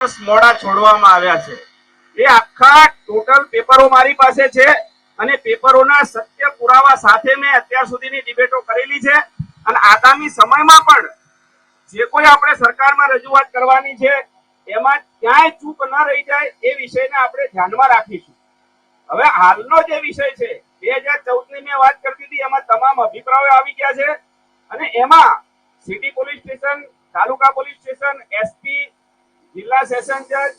દિવસ મોડા છોડવામાં આવ્યા છે. એ આખા ટોટલ પેપરો મારી પાસે છે અને પેપરોના સત્ય પુરાવા સાથે મેં અત્યાર સુધીની ડિબેટો કરેલી છે. અને આગામી સમયમાં પણ જે કોઈ આપણે સરકારમાં રજૂઆત કરવાની છે, એમાં ક્યાંય ચૂક ન રહી જાય એ વિષયને આપણે ધ્યાનમાં રાખીશું. હવે હાલનો જે વિષય છે બે હજાર ચૌદની મેં વાત કરતી હતી, એમાં તમામ અભિપ્રાયો આવી ગયા છે. અને એમાં city police station taluka police station SP જિલ્લા સેશન જજ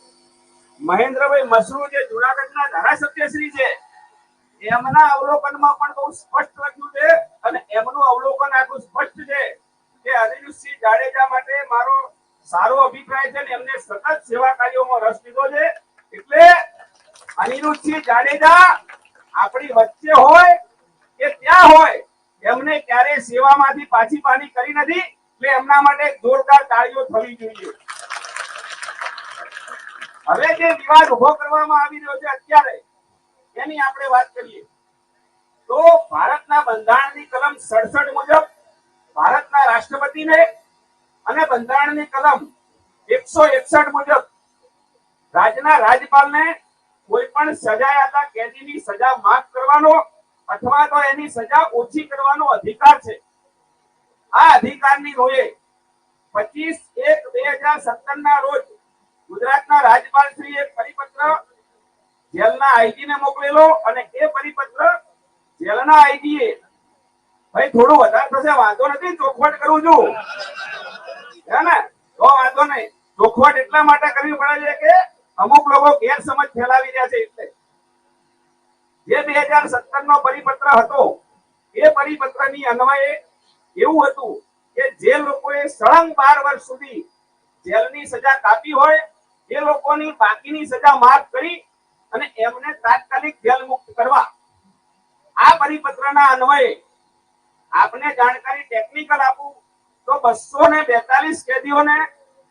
મહેન્દ્રભાઈ મસરૂ જે જુનાગઢના ધારાસભ્ય શ્રી છે, એમના અવલોકનમાં પણ બહુ સ્પષ્ટ લખ્યું છે અને એમનું અવલોકન આટલું સ્પષ્ટ છે કે અનિરુદ્ધસિંહ જાડેજા માટે મારો સારો અભિપ્રાય છે ને એમને સતત સેવા કાર્યોમાં રસ લીધો છે. એટલે અનિરુદ્ધસિંહ જાડેજા આપણી વચ્ચે હોય કે ત્યાં હોય, એમને ક્યારે સેવામાંથી પાછી પાની કરી નથી. એટલે એમના માટે જોરદાર તાળીઓ થવી જોઈએ. હવે જે વિવાદ ઊભો કરવામાં આવી રહ્યો છે અત્યારે, એની આપણે વાત કરીએ. તો ભારતના બંધારણની કલમ સડસઠ મુજબ ભારતના રાષ્ટ્રપતિને અને બંધારણની કલમ એકસો એકસઠ મુજબ રાજ્યના રાજ્યપાલને કોઈ પણ સજાયાતા કેદીની સજા માફ કરવાનો અથવા તો એની સજા ઓછી કરવાનો અધિકાર છે. આ અધિકારની રોએ પચીસ એક બે હજાર સત્તર ના રોજ ગુજરાતના રાજ્યપાલ શ્રી એક પરિપત્ર જેલના આઈજી ને મોકલેલો અને એ પરિપત્ર જેલના આઈજી એ ભાઈ, થોડું વધારે થશે, વાંધો નથી, ચોખવટ કરું છું. હે ને? તો વાંધો નહીં. ચોખવટ એટલા માટે કરવી પડે છે કે અમુક લોકો ગેરસમજ ફેલાવી રહ્યા છે એટલે. જે બે હજાર સત્તર નો પરિપત્ર હતો, એ પરિપત્રની અન્વયે એવું હતું કે જે લોકોએ સળંગ બાર વર્ષ સુધી જેલની સજા કાપી હોય એ લોકોની બાકીની સજા માફ કરી અને એમને તાત્કાલિક જેલ મુક્ત કરવા. આ પરિપત્રના અન્વયે આપને જાણકારી ટેકનિકલ આપું તો બસો ને બેતાલીસ કેદીઓને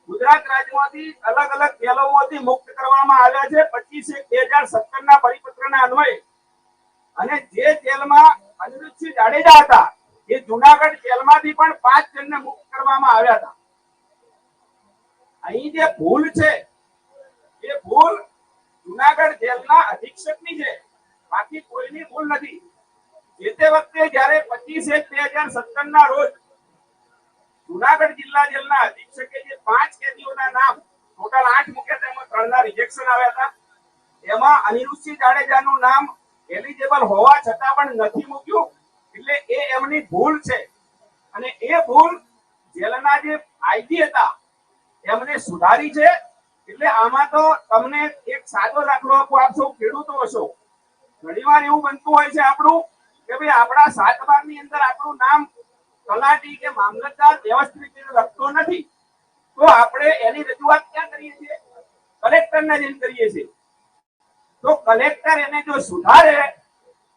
ગુજરાત રાજ્યમાંથી અલગ અલગ જેલોમાંથી મુક્ત કરવામાં આવ્યા છે. પચીસ એક બે હજાર સત્તર ના પરિપત્રના અન્વયે. અને જે જેલમાં અનિરુદ્ધસિંહ જાડેજા હતા, એ જુનાગઢ જેલમાંથી પણ પાંચ જણને મુક્ત કરવામાં આવ્યા હતા. અહીં જે ભૂલ છે એ ભૂલ જુનાગઢ જેલના અધિક્ષકની છે, બાકી કોઈની ભૂલ નથી. જે તે વખતે જ્યારે પચીસ એક બે હજાર સત્તર ના રોજ જુનાગઢ જિલ્લા જેલના અધિક્ષકે જે પાંચ કેદીઓના નામ, ટોટલ આઠ મૂક્યા હતા, એમાં ત્રણના રિજેક્શન આવ્યા હતા. એમાં અનિરુદ્ધસિંહ જાડેજાનું નામ એલિજેબલ હોવા છતાં પણ નથી મૂક્યું, એટલે એ એમની ભૂલ છે. અને એ ભૂલ જેલના જે આઈજી હતા, એમને સુધારી છે એટલે આમાં તો તમને એક સાદો દાખલો આપું, આપ સૌ ખેડૂતો હશો. ઘણીવાર એવું બનતું હોય છે આપણું કે ભાઈ આપણા સાત બારની અંદર આપણું નામ તલાટી કે મામલતદાર વ્યવસ્થિત લખતો નથી. તો આપણે એની રજૂઆત ક્યાં કરીએ છીએ? કલેક્ટરને જઈને કરીએ છીએ. તો કલેક્ટર એને જો સુધારે,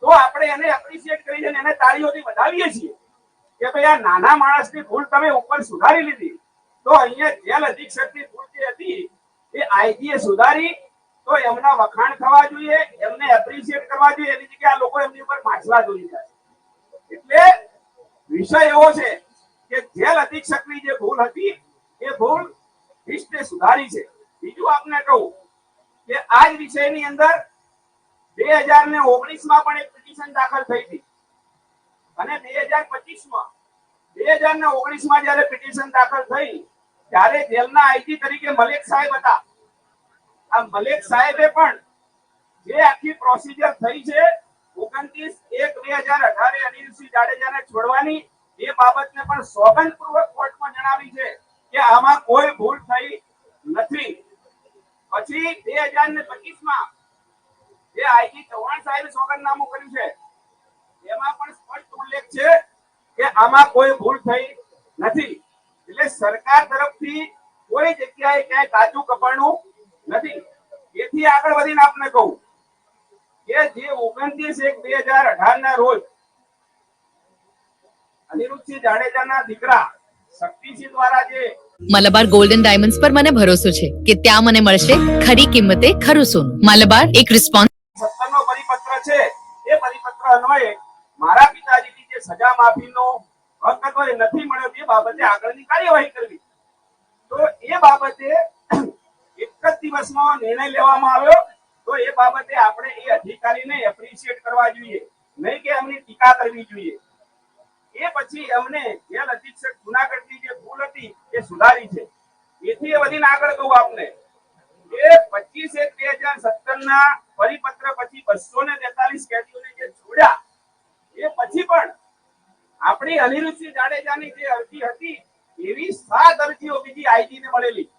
તો આપણે એને એપ્રિશિએટ કરીને એને તાળીઓથી વધાવીએ છીએ. કે ભાઈ આ નાના માણસની ભૂલ તમે ઉપર સુધારી લીધી. તો અહીંયા જેલ અધિક્ષકની ભૂલ જે હતી એ આઈજી એ સુધારી, તો એમના વખાણ થવા જોઈએ, એમને એપ્રિશિએટ કરવા જોઈએ. એની જગ્યાએ લોકો એમની ઉપર માછલા દોરી જાય એટલે વિષય એવો છે કે જેલ અધિક્ષકની જે ભૂલ હતી, એ ભૂલ હિસ્ટે સુધારી છે. બીજું આપને કહું કે આ જ વિષયની અંદર બે હજાર ને ઓગણીસમાં પણ એક પિટિશન દાખલ થઈ હતી. અને બે હજાર પચીસમાં બે હજાર ને ઓગણીસમાં જયારે પિટિશન દાખલ થઈ, ત્યારે જેલના આઈજી તરીકે મલેક સાહેબ હતા. આ મલેક સાહેબે પણ જે આખી પ્રોસિજર થઈ છે, ઓગણત્રીસ એક બે હજાર અઢારે અનિલસિંહ જાડેજાને છોડવાની, એ બાબતને પણ સોગંદપૂર્વક કોર્ટમાં જણાવી છે કે આમાં કોઈ ભૂલ થઈ નથી. પછી બે હજાર ને પચીસમાં જે આઈજી ચૌહાણ સાહેબે સોગંદનામું કર્યું છે, એમાં પણ સ્પષ્ટ ઉલ્લેખ છે કે આમાં કોઈ ભૂલ થઈ નથી. એટલે સરકાર તરફથી કોઈ જગ્યાએ ક્યાંય કાચું કપાણું નથી. એથી આગળ વધીને આપને કહું કે જે ઓગણત્રીસ એક બે હજાર અઢાર ના રોજ અનિરુદ્ધસિંહ જાડેજાના દીકરા શક્તિસિંહ દ્વારા જે મલબાર ગોલ્ડન ડાયમંડ્સ પર મને ભરોસો છે કે ત્યાં મને મળશે ખરી કિંમતે ખરું સોનું. મલબાર એક રિસ્પોન્સ સત્તરનો પરિપત્ર છે. એ પરિપત્ર અન્વયે મારા પિતાજીની જે સજા માફીનો હક હતો એ નથી મળ્યો. તે બાબતે આગળની કાર્યવાહી કરવી. તો એ બાબતે એક જ દિવસમાં નિર્ણય લેવામાં આવ્યો. તો એ બાબતે આપણે એ અધિકારીને એપ્રિશિએટ કરવા જોઈએ. નહીં કે એમની ટીકા કરવી જોઈએ. એ પછી એમને જેલ અધિક્ષક જુનાગઢની જે ભૂલ હતી એ સુધારી છે. એથી વધીને આગળ કહું આપને. એ પચીસ એક બે હજાર સત્તર ના પરિપત્ર પછી બસો ને તેતાલીસ કેદીઓને જે જોડ્યા એ પછી પણ આપણી અનિરુદ્ધસિંહ જાડેજાની જે અરજી હતી, એવી સાત અરજીઓ બીજી આઈજી ને મળેલી.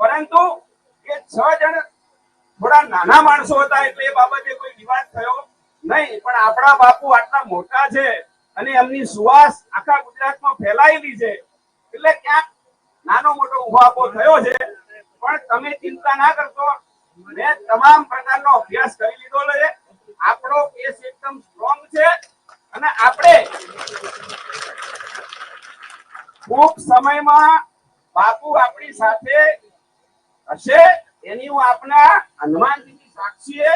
પરંતુ એ છ જણ થોડા નાના માણસો હતા એ બાબતે કોઈ વિવાદ થયો નહીં. પણ આપણા બાપુ આટલા મોટા છે અને એમની સુવાસ આખા ગુજરાતમાં ફેલાયેલી છે. એટલે ક્યાંક નાનો મોટો ઉહાપો થયો છે. પણ તમે ચિંતા ના કરશો. મેં તમામ પ્રકારનો અભ્યાસ કરી લીધો છે. આપણો કેસ એકદમ સ્ટ્રોંગ છે. અને આપણે ખૂબ સમયમાં બાપુ આપણી સાથે હશે એની હું આપના હનુમાનજીની સાક્ષીએ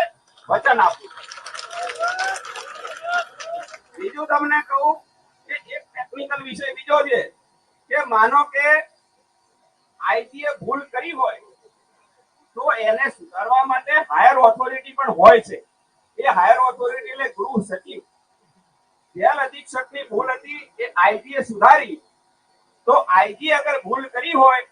વચન આપું. બીજું તમને કહું કે એક ટેકનિકલ વિષય બીજો છે કે માનો કે આઈટીએ ભૂલ કરી હોય, તો એને સુધારવા માટે હાયર ઓથોરિટી પણ હોય છે. એ હાયર ઓથોરિટી એટલે ગૃહ સચિવ. જેલ અધિક્ષકની ભૂલ હતી, એ આઈટીએ સુધારી. તો આઈજી અગર ભૂલ કરી હોય,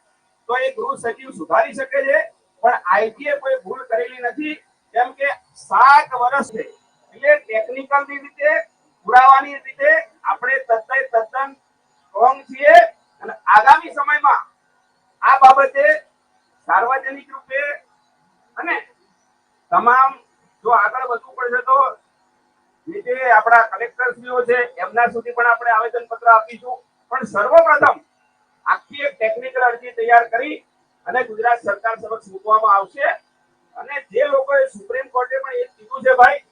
તો એ ગૃહ સચિવ સુધારી શકે છે. પણ આઈજીએ કોઈ ભૂલ કરેલી નથી, કેમ કે સાત વર્ષ છે. એટલે ટેકનિકલની રીતે, પુરાવાની રીતે આપણે તદ્દન તદ્દન સ્ટ્રોંગ છીએ અને આગામી બાબતે સાર્વજનિક રૂપે અને તમામ જો આગળ વધવું પડશે તો જે આપણા કલેક્ટરશ્રીઓ છે, એમના સુધી પણ આપણે આવેદન પત્ર આપીશું. પણ સર્વપ્રથમ આખી એક ટેકનિકલ અરજી તૈયાર કરી અને ગુજરાત સરકાર સમક્ષ મૂકવામાં આવશે. અને જે લોકોએ સુપ્રીમ કોર્ટે પણ એ કીધું છે ભાઈ,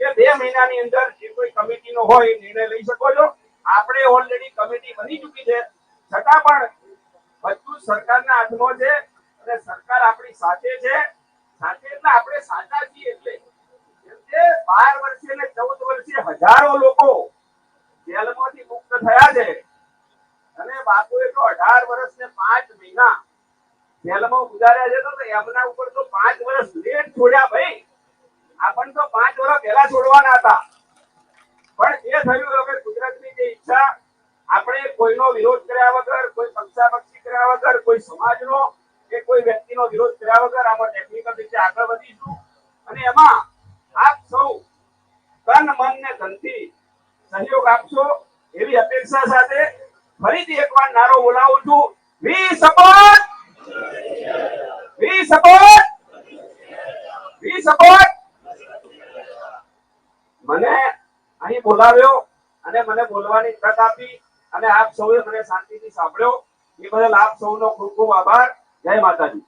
કે બે મહિનાની અંદર જે કોઈ કમિટીનો હોય એ નિર્ણય લઈ શકો છો. આપણે ઓલરેડી કમિટી બની ચૂકી છે. છતાં પણ બધું સરકારના હાથમાં છે અને સરકાર આપણી સાથે છે. સાથે એટલે આપણે સાચા છીએ એટલે. બાર વર્ષે ને ચૌદ વર્ષે હજારો લોકો જેલમાંથી મુક્ત થયા છે. અને બાપુએ તો અઢાર વર્ષ ને પાંચ મહિના જેલમાં ગુજાર્યા છે તો એમના ઉપર તો પાંચ વર્ષ લેટ છોડ્યા ભાઈ. આપણને તો પાંચ વર્ષ પહેલા છોડવાના હતા. પણ જે થયું હવે ગુજરાતની જે ઈચ્છા આપણે કોઈનો વિરોધ કર્યા વગર, કોઈ પક્ષાપક્ષી કર્યા વગર, કોઈ સમાજનો કે કોઈ વ્યક્તિનો વિરોધ કર્યા વગર આપણે ટેકનિકલ રીતે આગળ વધીશું. અને એમાં આપ સૌ તન, મન ને ધનથી સહયોગ આપશો એવી અપેક્ષા સાથે ફરીથી એકવાર નારો બોલાવું છું. We support! We support! We support! મને અહીં બોલાવ્યો અને મને બોલવાની તક આપી. અને આપ સૌએ મને શાંતિથી સાંભળ્યો. એ બદલ આપ સૌનો ખૂબ ખૂબ આભાર. જય માતાજી.